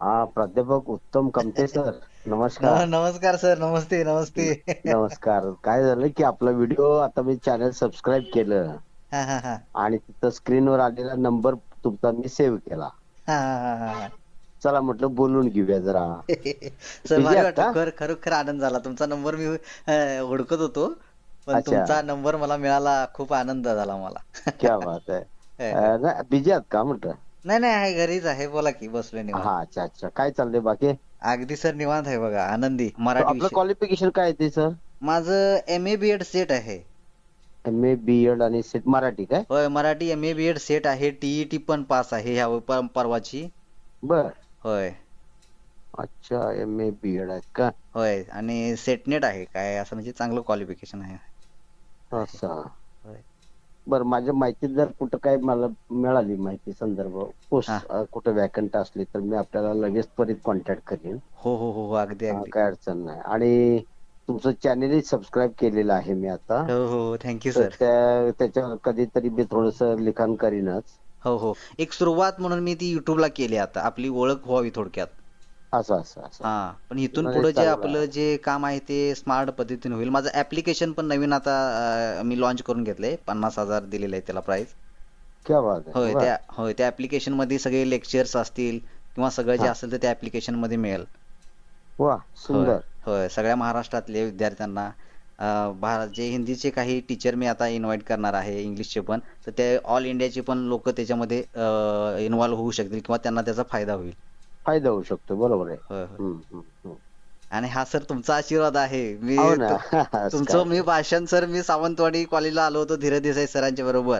हा प्राध्यापक उत्तम कमते सर. नमस्कार. नमस्कार सर. नमस्ते नमस्ते. नमस्कार. काय झालं की आपला व्हिडिओ आता मी चॅनल सबस्क्राईब केलं. हा हा हा. आणि तिथं स्क्रीनवर आलेला नंबर तुमचा मी सेव्ह केला. हा, हा, हा, हा. चला म्हटलं बोलून घेऊया जरा. सर भारी आहात वाटलं का? खर खरोखर आनंद झाला. तुमचा नंबर मी अं, हुडकत होतो. पण अच्छा. तुमचा नंबर मला मिळाला. खूप आनंद झाला मला. क्या बात आहे. अं, नाही बिझी आहात का म्हटलं? नाही नाही आहे घरीच आहे. बोला की बसलोय निवांत. हा अच्छा अच्छा. काय चाललंय बाकी? अगदी सर निवांत आहे बघा आनंदी मराठी आपलं विषय. क्वालिफिकेशन काय आहे ते सर माझं M A B Ed SET आहे. एम ए बी एड आणि सेट मराठी काय? होय Marathi M A B Ed SET आहे. टीईटी पण पास आहे ह्या पर- परवाची. बर. होय. अच्छा एम ए बी एड आहेत का? होय आणि सेटनेट आहे. काय असं म्हणजे चांगलं क्वालिफिकेशन आहे. असं. बर माझ्या माहितीत जर कुठं काय मला मिळाली माहिती संदर्भ पोस्ट हा. कुठं वॅकंट असली तर मी आपल्याला लगेच त्वरित कॉन्टॅक्ट करेन. हो हो हो हो अगदी हा, अगदी. काय अडचण नाही. आणि तुमचं चॅनेलही सबस्क्राईब केलेलं आहे मी आता. हो हो थँक्यू तर सर त्या त्याच्यावर कधीतरी मी थोडस लिखाण करीनच. हो हो. एक सुरुवात म्हणून मी ती युट्यूबला केली आता. आपली ओळख व्हावी थोडक्यात. असं असं असं. हा पण इथून पुढे जे आपलं. जे काम आहे ते स्मार्ट पद्धतीने होईल. माझं ऍप्लिकेशन पण नवीन आता अं, मी लॉन्च करून घेतलंय. पन्नास हजार दिलेलं आहे त्याला प्राइस क्या बात आहे. होय. त्या होय त्या ऍप्लिकेशनमध्ये सगळे लेक्चर्स असतील किंवा सगळं जे हा. असेल ते त्या ऍप्लिकेशनमध्ये मिळेल. वा होय सुंदर. होय सगळ्या महाराष्ट्रातले विद्यार्थ्यांना अं, भारत जे हिंदीचे काही टीचर मी आता इन्व्हाइट करणार आहे इंग्लिशचे पण तर ते ऑल इंडियाचे पण लोक त्याच्यामध्ये इन्व्हॉल्व होऊ शकतील किंवा त्यांना त्याचा फायदा होईल. फायदा होऊ शकतो बरोबर आहे. होय होय. हम्म, हम्म, हम्म. आणि हा सर तुमचा आशीर्वाद आहे. मी हो ना. तुमचं मी भाषण सर मी सावंतवाडी कॉलेजला आलो होतो धीरज देसाई सरांच्या बरोबर.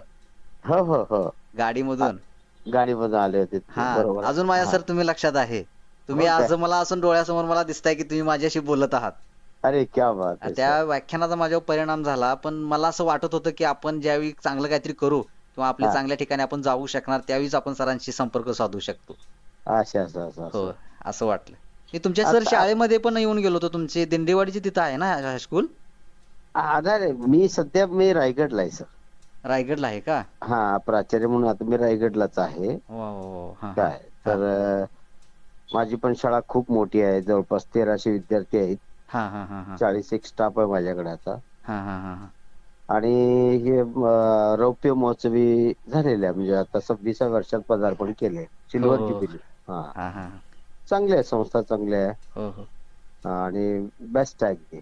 हो हो हो. गाडीमधून. गाडीमधून आले होते ते, हा बरोबर. अजून माझ्या हा. सर तुम्ही लक्षात आहे. तुम्ही हो काय? आज मला असून डोळ्यासमोर मला दिसताय की तुम्ही माझ्याशी बोलत आहात. अरे क्या बात आहे त्या व्याख्यानाचा माझ्यावर परिणाम झाला पण मला असं वाटत होतं की आपण ज्यावेळी चांगलं काहीतरी करू किंवा आपल्या हा. चांगल्या ठिकाणी आपण जाऊ शकणार त्यावेळीच आपण सरांशी संपर्क साधू शकतो. अच्छा असं असं हो असं असं वाटलं. मी तुमच्या सर आता- शाळेमध्ये पण येऊन गेलो होतो तुमचे दिंडेवाडीची तिथं आहे ना हायस्कूल नाही नाही, मी सध्या मी रायगडला आहे सर. रायगडला आहे का? हा प्राचार्य म्हणून आता मी रायगडलाच आहे. वा वा वा हा, हा. काय तर अं, माझी पण शाळा खूप मोठी आहे जवळपास तेराशे विद्यार्थी आहेत. हा हा हा हा. चाळीस एक स्टाफ आहे माझ्याकडे आता. हा हा हा हा. आणि हे अं, रौप्य महोत्सवी झालेले आहे म्हणजे आता सव्वीसाव्या वर्षात पदार्पण केले सिल्वर हो. ज्युबिली हा. हा हा. चांगली आहे संस्था चांगली आहे. हो हो. आणि बेस्ट आहे अगदी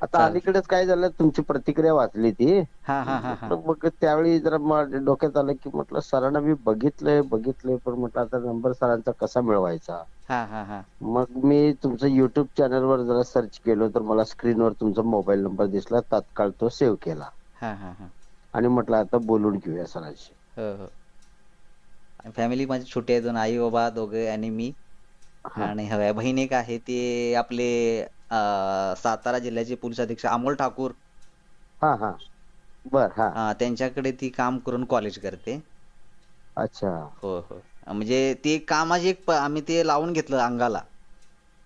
आता चालेल. अलीकडेच काय झालं तुमची प्रतिक्रिया वाचली ती. हा हा हा हा. तर मग त्यावेळी जरा डोक्यात आलं की म्हटलं सरांना मी बघितलंय बघितलंय पण म्हटलं आता नंबर सरांचा कसा मिळवायचा. हा हा हा. मग मी तुमचं युट्यूब चॅनलवर जरा सर्च केलं तर मला स्क्रीनवर तुमचा मोबाईल नंबर दिसला तात्काळ तो सेव्ह केला. हा हा हा. आणि म्हटलं आता बोलून घेऊया सरांशी. हो हो. फॅमिली माझी छोटी आहे दोन आई बाबा दोघे आणि मी. आणि हव्या बहीण एक आहे ते आपले अं, सातारा जिल्ह्याचे पोलीस अधीक्षक अमोल ठाकूर. हा हा. बर हा. अं, त्यांच्याकडे ती काम करून कॉलेज करते. अच्छा. हो हो. म्हणजे ते कामाची एक प- आम्ही ते लावून घेतलं अंगाला.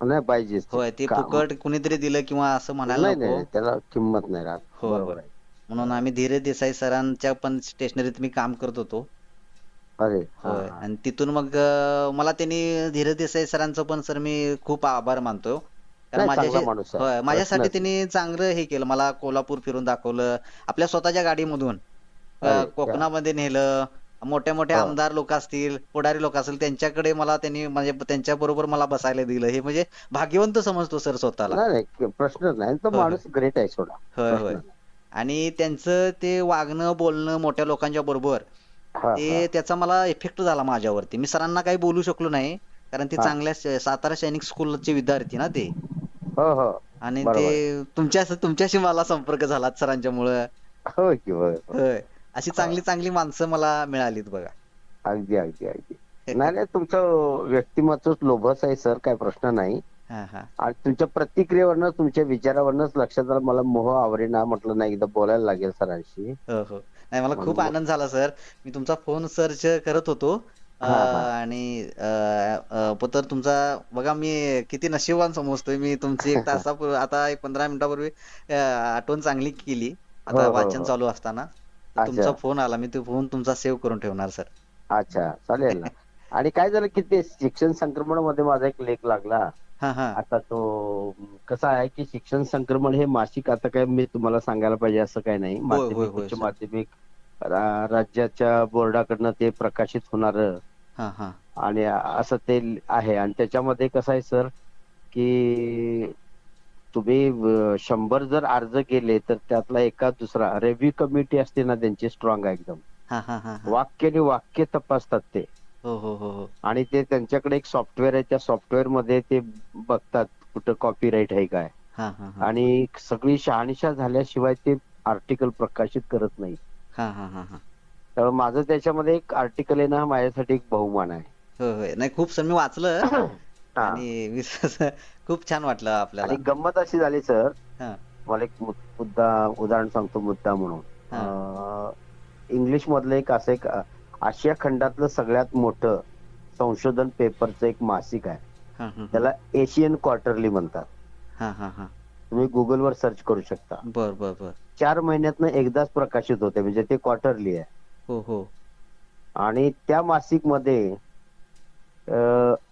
नाही पाहिजेच ते. होय ते फुकट कुणीतरी दिलं किंवा असं म्हणायला नाही नको. नाही त्याला किंमत नाही राहत. हो, बरोबर. आहे. म्हणून आम्ही धीरज देसाई सरांच्या पण स्टेशनरीत मी काम करत होतो. अरे हा, होय. हा. आणि तिथून मग अं, मला त्यांनी धीरज देसाई सरांचं पण सर मी खूप आभार मानतो कारण नाही, चांगला माझ्याशी माणूस आहे. होय माझ्यासाठी प्रश्नच त्यांनी चांगलं हे केलं. मला कोल्हापूर फिरून दाखवलं. आपल्या स्वतःच्या गाडीमधून अं, अरे, कोकणामध्ये नेलं. मोठ्या हा. आमदार लोक असतील पुढारी लोक असतील त्यांच्याकडे मला त्यांनी म्हणजे त्यांच्या बरोबर मला बसायला दिलं. हे म्हणजे भाग्यवंत समजतो सर स्वतःला. नाही नाही प्रश्नच नाही. तो होय, होय. माणूस ग्रेट आहे सोडा. होय प्रश्न होय नाही. आणि त्यांचं ते वागणं बोलणं मोठ्या लोकांच्या बरोबर ते हा. त्याचा मला इफेक्ट झाला माझ्यावरती. मी सरांना काही बोलू शकलो नाही कारण ते हा. चांगल्या सातारा सैनिक स्कूलचे विद्यार्थी ना ते. हो हो. आणि ते तुमच्या तुमच्याशी मला संपर्क झाला होय होय. होय. अशी चांगली चांगली माणसं मला मिळालीत बघा. अगदी अगदी अगदी. नाही नाही तुमचं व्यक्तिमत्वच लोभस आहे सर. काय प्रश्न नाही. हा हा. आणि तुमच्या प्रतिक्रियेवरनं तुमच्या विचारावरनच लक्षात आलं. मला मोह आवरेना म्हटलं नाही एकदा बोलायला लागेल सरांशी. हो हो. नाही मला खूप आनंद झाला सर. मी तुमचा फोन सर्च करत होतो. आणि तर तुमचा बघा मी किती नशीबवान समजतोय. मी तुमची एक तासापूर्वी आता एक पंधरा मिनिटापूर्वी आठवण चांगली केली. आता हो, हो, वाचन हो. चालू असताना. तुमचा फोन आला. मी तो फोन तुमचा सेव्ह करून ठेवणार सर. अच्छा चालेल आणि काय झालं की ते शिक्षण संक्रमणमध्ये माझा एक लेख लागला. हा हा. आता तो कसा आहे की शिक्षण संक्रमण हे मासिक आता काय मी तुम्हाला सांगायला पाहिजे असं काही नाही. होय, होय, माध्यमिक होय, उच्च सर. माध्यमिक रा- राज्याच्या बोर्डाकडनं ते प्रकाशित होणार. हा हा. आणि असं ते आहे. आणि त्याच्यामध्ये कसं आहे सर की तुम्ही अं, शंभर जर अर्ज केले तर त्यातला एका दुसरा रेव्ह्यू कमिटी असते ना त्यांची स्ट्रॉंग आहे एकदम. हा हा हा हा. वाक्याने वाक्य तपासतात ते. हो हो हो हो. आणि ते त्यांच्याकडे एक सॉफ्टवेअर आहे त्या सॉफ्टवेअरमध्ये ते बघतात कुठं कॉपीराईट आहे काय. हा हा हा. आणि सगळी शहानिशा झाल्याशिवाय ते आर्टिकल प्रकाशित करत नाही हा हा हा हा. त्यामुळे माझं त्याच्यामध्ये एक आर्टिकल आहे ना माझ्यासाठी एक बहुमान आहे. होय होय नाही खूप सर मी वाचलं हा. आणि खूप छान वाटलं आपल्याला. आणि गंमत अशी झाली सर. हा. मला एक मु- मुद्दा उदाहरण सांगतो मुद्दा म्हणून. इंग्लिश मधलं एक असं एक आशिया खंडातलं सगळ्यात मोठं संशोधन पेपरचं एक मासिक आहे. त्याला एशियन क्वार्टरली म्हणतात. तुम्ही गुगलवर सर्च करू शकता. बर बर बर. चार महिन्यातनं एकदाच प्रकाशित होते म्हणजे ते क्वार्टरली आहे. हो हो. आणि त्या मासिकमध्ये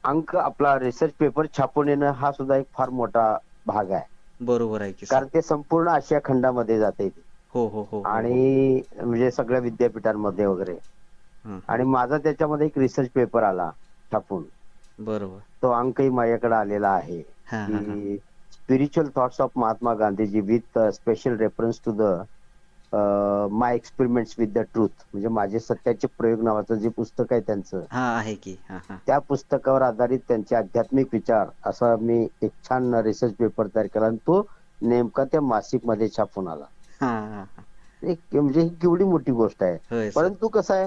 अंक आपला रिसर्च पेपर छापून येणं हा सुद्धा एक फार मोठा भाग आहे. बरोबर आहे कारण ते संपूर्ण आशिया खंडामध्ये जाते. हो हो हो हो, हो. आणि म्हणजे सगळ्या विद्यापीठांमध्ये वगैरे. आणि माझा त्याच्यामध्ये एक रिसर्च पेपर आला छापून. बरोबर. तो अंकही माझ्याकडे आलेला आहे. की spiritual thoughts of Mahatma Gandhiji with special reference to the my experiments with the truth म्हणजे माझे सत्याचे प्रयोग नावाचं जे पुस्तक आहे त्यांचं. हा आहे की. त्या पुस्तकावर आधारित त्यांचे आध्यात्मिक विचार असा मी एक छान रिसर्च पेपर तयार केला आणि तो नेमका त्या मासिकमध्ये छापून आला. म्हणजे ही केवढी मोठी गोष्ट आहे. परंतु कसं आहे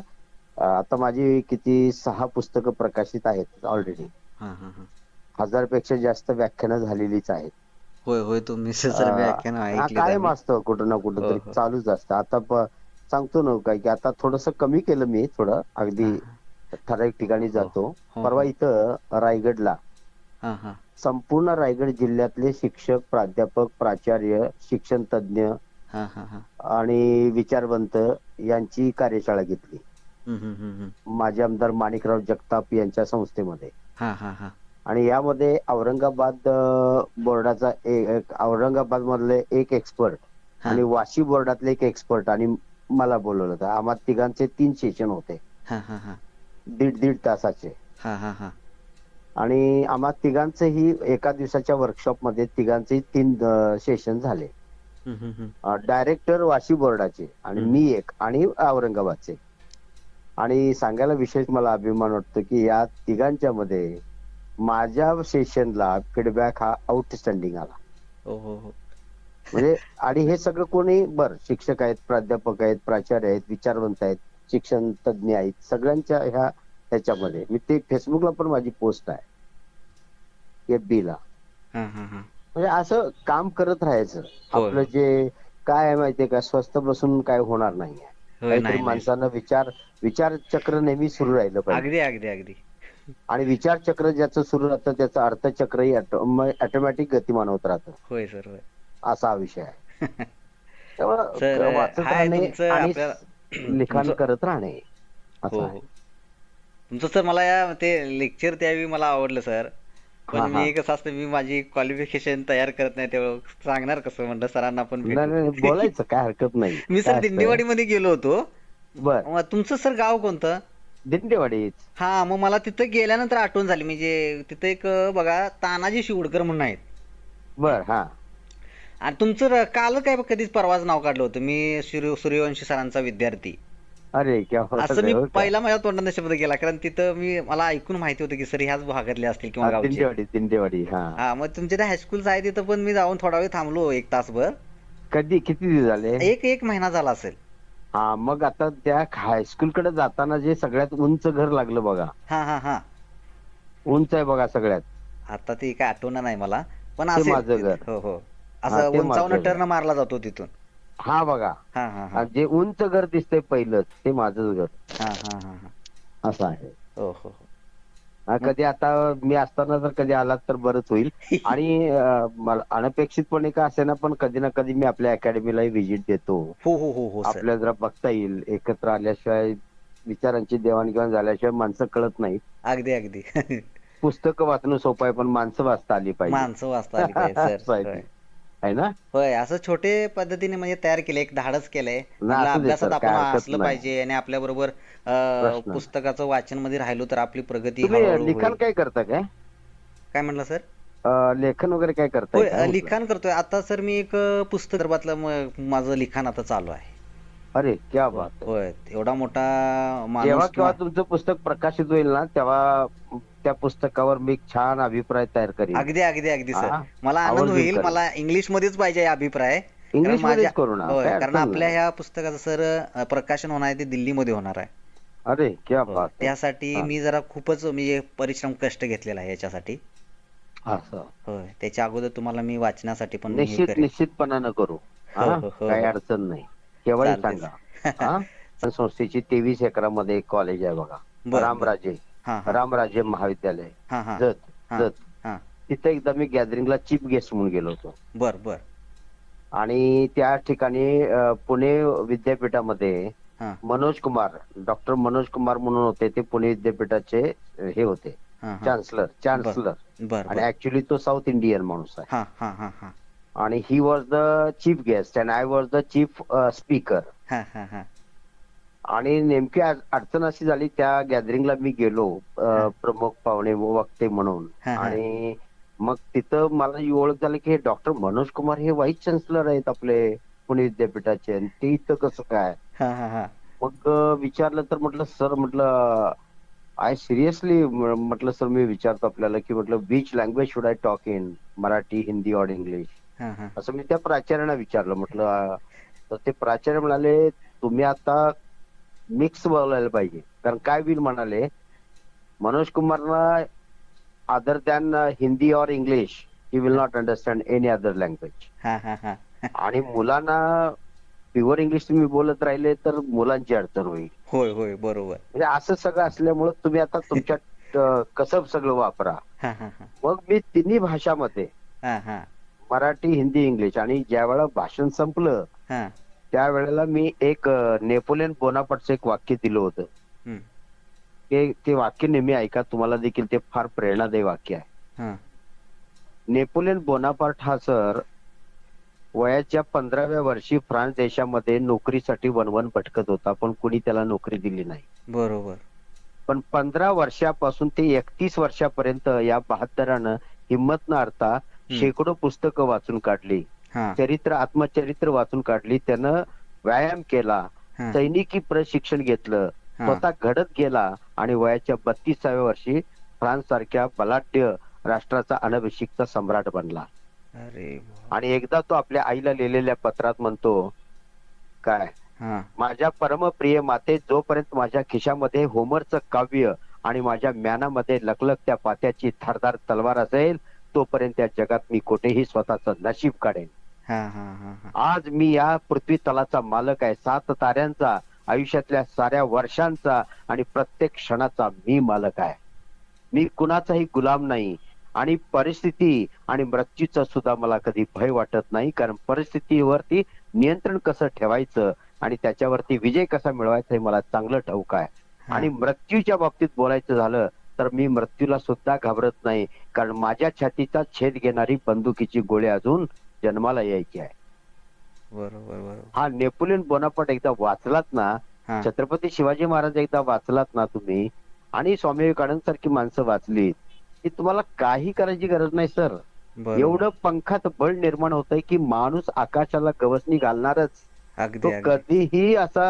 आता माझी किती सहा पुस्तकं प्रकाशित आहेत ऑलरेडी हा हा हा. हजारपेक्षा जास्त व्याख्यानं झालेलीच आहेत. होय होय तुम्ही हा, कायम असतं कुठं ना कुठं हो, तरी हो. चालूच असतं. आता सांगतो ना काय की आता थोडस कमी केलं मी थोडं. अगदी ठराविक ठिकाणी जातो. हो, परवा हो. इथं रायगडला हा हा. संपूर्ण रायगड जिल्ह्यातले शिक्षक प्राध्यापक प्राचार्य शिक्षण तज्ञ हा हा हा. आणि विचारवंत यांची कार्यशाळा घेतली. माजी आमदार माणिकराव जगताप यांच्या संस्थेमध्ये. हा हा हा. आणि यामध्ये औरंगाबाद बोर्डाचा एक औरंगाबाद मधले एक एक्सपर्ट. आणि वाशी बोर्डातले एक एक्सपर्ट आणि मला बोलवलं होतं. आम्हा तिघांचे तीन सेशन होते. हा हा हा. दीड दीड तासाचे. हा हा हा. आणि आम्हा तिघांचेही एका दिवसाच्या वर्कशॉपमध्ये तिघांचे तीन सेशन झाले. डायरेक्टर वाशी बोर्डाचे आणि. मी एक आणि औरंगाबादचे. आणि सांगायला विशेष मला अभिमान वाटतो की या तिघांच्या मध्ये माझ्या सेशनला फीडबॅक हा आउटस्टँडिंग आला. हो हो हो. म्हणजे आणि हे सगळं कोणी बर शिक्षक आहेत प्राध्यापक आहेत प्राचार्य आहेत विचारवंत आहेत शिक्षण तज्ञ आहेत सगळ्यांच्या ह्या ह्याच्यामध्ये. मी ते फेसबुकला पण माझी पोस्ट आहे. एफ ला. हा हा हा. म्हणजे असं काम करत राहायचं. होय. आपलं जे काय आहे माहितीये का? स्वस्त बसून काय होणार नाही काहीतरी नाही नाही. माणसानं विचार विचार चक्र नेहमी सुरू राहिलं पाहिजे. अगदी अगदी अगदी. आणि विचार चक्र ज्याचं सुरू राहतं त्याचं अर्थचक्रही ऑटोमॅटिक गतिमान होत राहतं. होय सर होय. असा हा विषय आहे. त्यामुळं वाचत राहणे आणि लिखाण करत राहणे हो असं हो आहे. तुमचं सर मला या ते लेक्चर त्यावेळी मला आवडलं सर. पण मी. कसं असतं मी माझी क्वालिफिकेशन तयार करत नाही तेव्हा सांगणार कसं? म्हणलं सरांना पण नाही नाही भेटू बोलायचं काय हरकत नाही. मी सर? दिंडेवाडी मध्ये गेलो होतो. बर. मग तुमचं सर गाव कोणतं? दिंडेवाडीच. हा मग मला तिथं गेल्यानंतर आठवण झाली. म्हणजे तिथं एक बघा तानाजी शिवडकर म्हणून आहेत. बर हा. आणि तुमचं र- काल काय कधीच परवाच नाव काढलं होतं. मी सूर्य सूर्यवंशी सरांचा विद्यार्थी. अरे क्या बात असं मी आहे, हो का? पहिला माझ्या तोंडात शब्द गेला कारण तिथं मी मला ऐकून माहिती होतं की सर ह्याच भागातले असतील किंवा हा, गावचे. दिंडेवाडी दिंडेवाडी हा. हा मग तुमच्या त्या हायस्कूल आहे तिथं पण मी जाऊन थोडा वेळ थांबलो एक तासभर. कधी किती दिवस झाले? एक एक महिना झाला असेल. हा मग आता त्या हायस्कूल कडे जाताना जे सगळ्यात उंच घर लागलं बघा. हा हा हा. उंच आहे बघा सगळ्यात. आता ते काय आठवणार नाही मला पण ते माझं. घर. हो हो. हा, असं ते उंचावून घर. टर्न मारला जातो तिथून. हा बघा. हा हा हा. जे उंच घर दिसतंय पहिलंच ते माझंच घर. हा हा हा हा. असं आहे. हो हो हो. हा, कधी आता मी असताना जर कधी आलात तर बरंच होईल. आणि अं, मला अनपेक्षितपणे का असेना पण कधी ना कधी मी आपल्या अकॅडमीलाही व्हिजिट देतो. हो हो हो हो सर आपल्याला जरा बघता येईल. एकत्र आल्याशिवाय विचारांची देवाणघेवाण झाल्याशिवाय माणसं कळत नाहीत. अगदी अगदी. पुस्तकं वाचणं सोपं आहे पण माणसं वाचता आली पाहिजे. माणसं वाचता आली पाहिजे सर होय. आहे ना होय असं छोटे पद्धतीने म्हणजे तयार केले एक धाडस केलंय असू दे अभ्यासात सर, आपण काय हरकत असलं नाही. पाहिजे आणि आपल्या बरोबर प्रश्न. पुस्तकाचं वाचनमध्ये राहिलो तर आपली प्रगती तुम्ही हळूहळू लिखाण होईल. काय करता काय काय म्हणला सर अं, लेखन वगैरे काय करताय होय काय अ, म्हटलं? लिखाण करतोय आता सर मी एक अ, पुस्तक संदर्भातलं म- माझं लिखाण आता चालू आहे अरे क्या बात आहे. होय एवढा मोठा जेव्हा माणूस केव्हा किंवा तुमचं पुस्तक प्रकाशित होईल ना तेव्हा त्या पुस्तकावर मी छान अभिप्राय तयार करीन अगदी अगदी अगदी सर हा, मला आनंद आवर्जून होईल करेन. मला इंग्लिश मध्येच पाहिजे अभिप्राय कारण इंग्लिश माझ्या मध्येच करू ना होय काय कारण अडचण आपल्या नाही. ह्या पुस्तकाचं सर प्रकाशन होणार आहे ते दिल्लीमध्ये होणार आहे अरे क्या होय. बात आहे. त्यासाठी हा. मी जरा खूपच म्हणजे परिश्रम कष्ट घेतलेला आहे याच्यासाठी असं होय त्याच्या अगोदर तुम्हाला मी वाचण्यासाठी पण हे निश्चित करेन निश्चितपणानं करू हो, हा? हो, हो, काही हो. अडचण नाही केव्हाही चालतंय. सांगा हा? संस्थेची तेवीस एकरामध्ये एक कॉलेज आहे बघा बर. रामराजे हा हा रामराजे महाविद्यालय जत. जत. हा. तिथे एकदा मी गॅदरिंगला चीफ गेस्ट म्हणून गेलो होतो. बर बर. आणि त्या ठिकाणी पुणे विद्यापीठामध्ये मनोज कुमार डॉक्टर मनोज कुमार म्हणून होते ते पुणे विद्यापीठाचे हे होते. चान्सलर चान्सलर बर. आणि ऍक्च्युली तो साऊथ इंडियन माणूस आहे. हा हा हा हा. आणि he was the chief guest and I was the chief speaker आणि नेमकी आज- अडचण अशी झाली त्या गॅदरिंगला मी गेलो. प्रमुख पाहुणे वक्ते म्हणून. आणि मग तिथं मला ही ओळख झाली की डॉक्टर मनोज कुमार हे व्हाईस चान्सलर आहेत आपले पुणे विद्यापीठाचे. आणि ते इथं कसं काय? मग विचारलं तर म्हटलं सर म्हटलं आय सिरियसली म्हटलं सर मी विचारतो आपल्याला की म्हटलं which language should I talk in Marathi Hindi और इंग्लिश असं मी त्या प्राचार्यांना विचारलं. म्हटलं तर ते प्राचार्य म्हणाले तुम्ही आता मिक्स बोलायला पाहिजे. कारण काय होईल म्हणाले मनोज कुमारना अदर दॅन हिंदी और English he will not understand any other language आणि मुलांना प्युअर इंग्लिश तुम्ही बोलत राहिले तर मुलांची अडचण होईल. होय होय बरोबर. म्हणजे असं सगळं असल्यामुळं तुम्ही आता तुमच्या कसं सगळं वापरा. मग मी तिन्ही भाषामध्ये मराठी हिंदी इंग्लिश आणि ज्या वेळा भाषण संपलं त्यावेळेला मी एक नेपोलियन बोनापाटचं एक वाक्य दिलं होतं. ते ते वाक्य नेहमी ऐका तुम्हाला देखील ते फार प्रेरणादायी वाक्य आहे. हा. नेपोलियन बोनापार्ट हा सर वयाच्या पंधराव्या वर्षी फ्रान्स देशामध्ये नोकरीसाठी वनवन भटकत होता पण कुणी त्याला नोकरी दिली नाही. बरोबर. पण पंधरा वर्षापासून ते एकतीस वर्षापर्यंत या बहात्तरानं हिंमत न हारता शेकडो पुस्तकं वाचून काढली. चरित्र आत्मचरित्र वाचून काढली. त्यानं व्यायाम केला. सैनिकी प्रशिक्षण घेतलं. स्वतः घडत गेला आणि वयाच्या बत्तीसाव्या वर्षी फ्रान्स सारख्या बलाढ्य राष्ट्राचा अनभिषिक्त सम्राट बनला. आणि एकदा तो आपल्या आईला लिहिलेल्या पत्रात म्हणतो काय? माझ्या परमप्रिय माते जोपर्यंत माझ्या खिशामध्ये होमरचं काव्य आणि माझ्या म्यानामध्ये लखलखत्या पात्याची धारदार तलवार असेल तोपर्यंत या जगात मी कुठेही स्वतःचं नशीब काढेन. आज मी या पृथ्वी तलाचा मालक आहे. सात ताऱ्यांचा आयुष्यातल्या साऱ्या वर्षांचा आणि प्रत्येक क्षणाचा मी मालक आहे. मी कुणाचाही गुलाम नाही आणि परिस्थिती आणि मृत्यूचा सुद्धा मला कधी भय वाटत नाही कारण परिस्थितीवरती नियंत्रण कसं ठेवायचं आणि त्याच्यावरती विजय कसा मिळवायचा हे मला चांगलं ठाऊक आहे. आणि मृत्यूच्या बाबतीत बोलायचं झालं तर मी मृत्यूला सुद्धा घाबरत नाही कारण माझ्या छातीचा छेद घेणारी बंदुकीची गोळी अजून जन्माला यायची आहे. बरोबर बरोबर. हा नेपोलियन बोनापाट एकदा वाचलात ना हा. छत्रपती शिवाजी महाराज एकदा वाचलात ना तुम्ही आणि स्वामी विवेकानंद सारखी माणसं वाचली की तुम्हाला काही करायची गरज नाही सर. बरोबर. एवढं पंखात बळ निर्माण होतंय की माणूस आकाशाला गवसणी घालणारच. तो अगदी. कधीही असा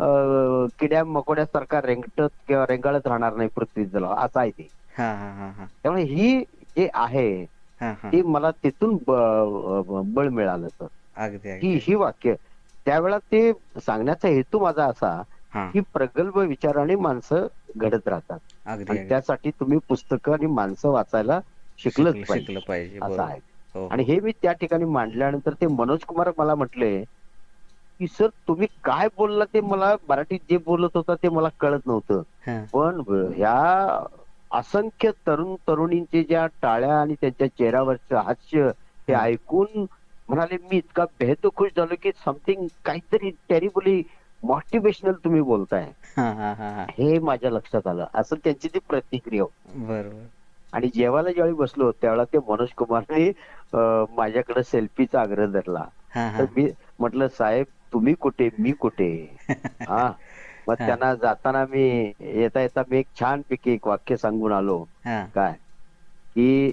अं, किड्या मकोड्यासारखा रेंगटत किंवा रेंगाळत राहणार नाही पृथ्वीला असं आहे ते. हा हा हा हा. त्यामुळे ही जे आहे ती मला तिथून बळ मिळालं सर. अगदी ही ही वाक्य त्यावेळेला ते सांगण्याचा हेतू माझा असा हा. की प्रगल्भ विचाराने माणसं घडत राहतात. आणि त्यासाठी तुम्ही पुस्तकं आणि माणसं वाचायला शिकलंच शिकलं पाहिजे. असं आहे. हो. आणि हे मी त्या ठिकाणी मांडल्यानंतर ते मनोज कुमार मला म्हटले की सर तुम्ही काय बोलला ते मला मराठीत जे बोलत होता ते मला कळत नव्हतं. हा. पण ह्या असंख्य तरुण तरुणींचे ज्या टाळ्या आणि त्यांच्या चेहऱ्यावरचं हास्य हे. ऐकून म्हणाले मी इतका बेहद खुश झालो की समथिंग काहीतरी टेरिबली मोटिवेशनल तुम्ही बोलताय. हा हा हा हा. हे माझ्या लक्षात आलं. असं त्यांची ती प्रतिक्रिया. बरोबर. आणि जेवायला ज्यावेळी बसलो त्यावेळेला ते मनोज कुमारने माझ्याकडे सेल्फीचा आग्रह धरला. तर मी म्हटलं साहेब तुम्ही कुठे? मी कुठे? हा. मग. त्यांना जाताना मी येता येता मी एक छान पैकी एक वाक्य सांगून आलो. काय? कि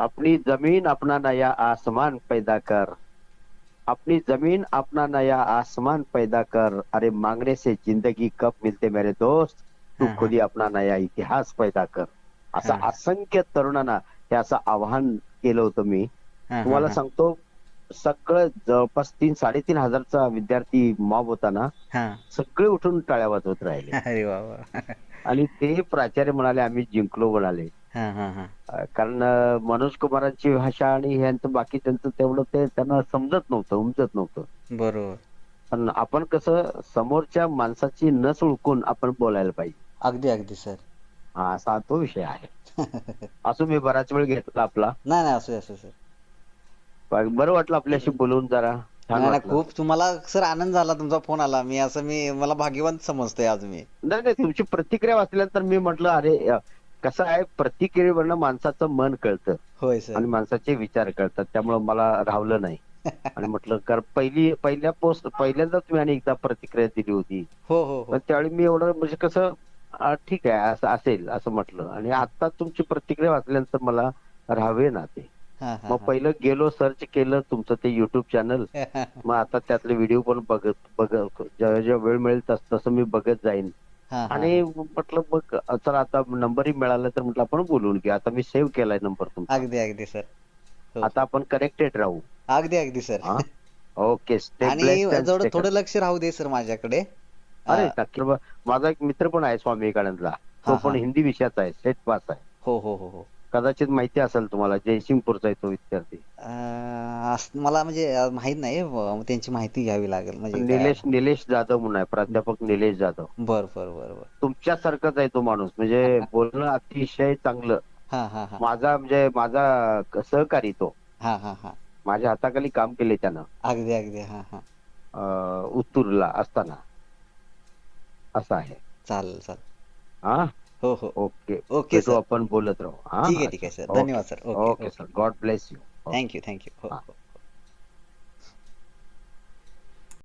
अपनी जमीन अपना नया आसमान पैदा कर. अपनी जमीन अपना नया आसमान पैदा कर. अरे मांगने से जिंदगी कब मिलते मेरे दोस्त? तू. खुद अपना नया इतिहास पैदा कर. असं. असंख्य तरुणांना हे असं आव्हान केलं होतं मी. तुम्हाला सांगतो सगळं जवळपास तीन साडेतीन हजारचा विद्यार्थी मॉब होता ना हा. सगळे उठून टाळ्या वाजवत राहिले. अरे वा वा. आणि ते प्राचार्य म्हणाले आम्ही जिंकलो म्हणाले. हा हा हा. अं, कारण अं, मनोज कुमारांची भाषा आणि ह्यांचं बाकी त्यांचं तेवढं ते त्यांना समजत नव्हतं उमजत नव्हतं. बरोबर. पण आपण कसं समोरच्या माणसाची नस ओळखून आपण बोलायला पाहिजे. अगदी अगदी सर. हा असा तो विषय आहे. असं मी बराच वेळ घेतला आपला. नाही नाही असू दे, असू दे, सर. बरं वाटलं आपल्याशी बोलून जरा. छान नाही नाही वाटलं. खूप तुम्हाला सर आनंद झाला तुमचा फोन आला. मी असं मी मला भाग्यवान समजतोय आज मी. नाही नाही तुमची प्रतिक्रिया वाचल्यानंतर मी म्हटलं अरे अं, कसं आहे प्रतिक्रियेवरनं माणसाचं मन कळतं होय सर. आणि माणसाचे विचार कळतात. त्यामुळे मला राहवलं नाही. आणि म्हटलं कारण पहिली पहिल्या पोस्ट पहिल्यांदा तुम्ही आणि एकदा प्रतिक्रिया दिली होती. हो हो हो. पण त्यावेळी मी एवढं म्हणजे कसं ठीक आहे असं असेल असं म्हटलं. आणि आता तुमची प्रतिक्रिया वाचल्यानंतर मला राहावे ना ते. हा, हा, मग पहिलं गेलो सर्च केलं तुमचं ते युट्यूब चॅनल. मग आता त्यातले व्हिडिओ पण बघत बघत जेव्हा जेव्हा वेळ मिळेल तस तसं मी बघत जाईन. हा, हा, आणि म्हटलं मग चला आता नंबरही मिळाला तर म्हटलं आपण बोलून घ्या आता मी सेव्ह केलाय नंबर तुमचा. अगदी अगदी सर हो. आता आपण कनेक्टेड राहू. अगदी अगदी सर हा? ओके आणि थोडं थोडं लक्ष राहू दे सर माझ्याकडे. अरे अं, नक्की बा- माझा एक मित्र पण आहे स्वामी विवेकानंदला तो हा, पण हा. हिंदी विषयाचा आहे सेट पास आहे. हो हो हो हो. कदाचित माहिती असेल तुम्हाला जयसिंगपूरचा आहे तो विद्यार्थी. अं, असं मला म्हणजे अं, माहीत नाही त्यांची माहिती घ्यावी लागेल. म्हणजे काय- निलेश निलेश जाधव म्हणून आहे प्राध्यापक निलेश जाधव. बर बर बर बर. तुमच्यासारखाच आहे तो माणूस म्हणजे बोलणं अतिशय चांगलं. हा हा हा. माझा म्हणजे माझा सहकारी तो. हा हा हा. माझ्या हाताखाली काम केले त्यानं. अगदी अगदी हा हा. अं, उत्तूरला असताना. असं आहे. चालेल चालेल. हा? हो हो ओके. ओके सर आपण बोलत राहू. हा ठीक आहे ठीक आहे सर. धन्यवाद sir okay sir God bless you thank you thank you हा. हो.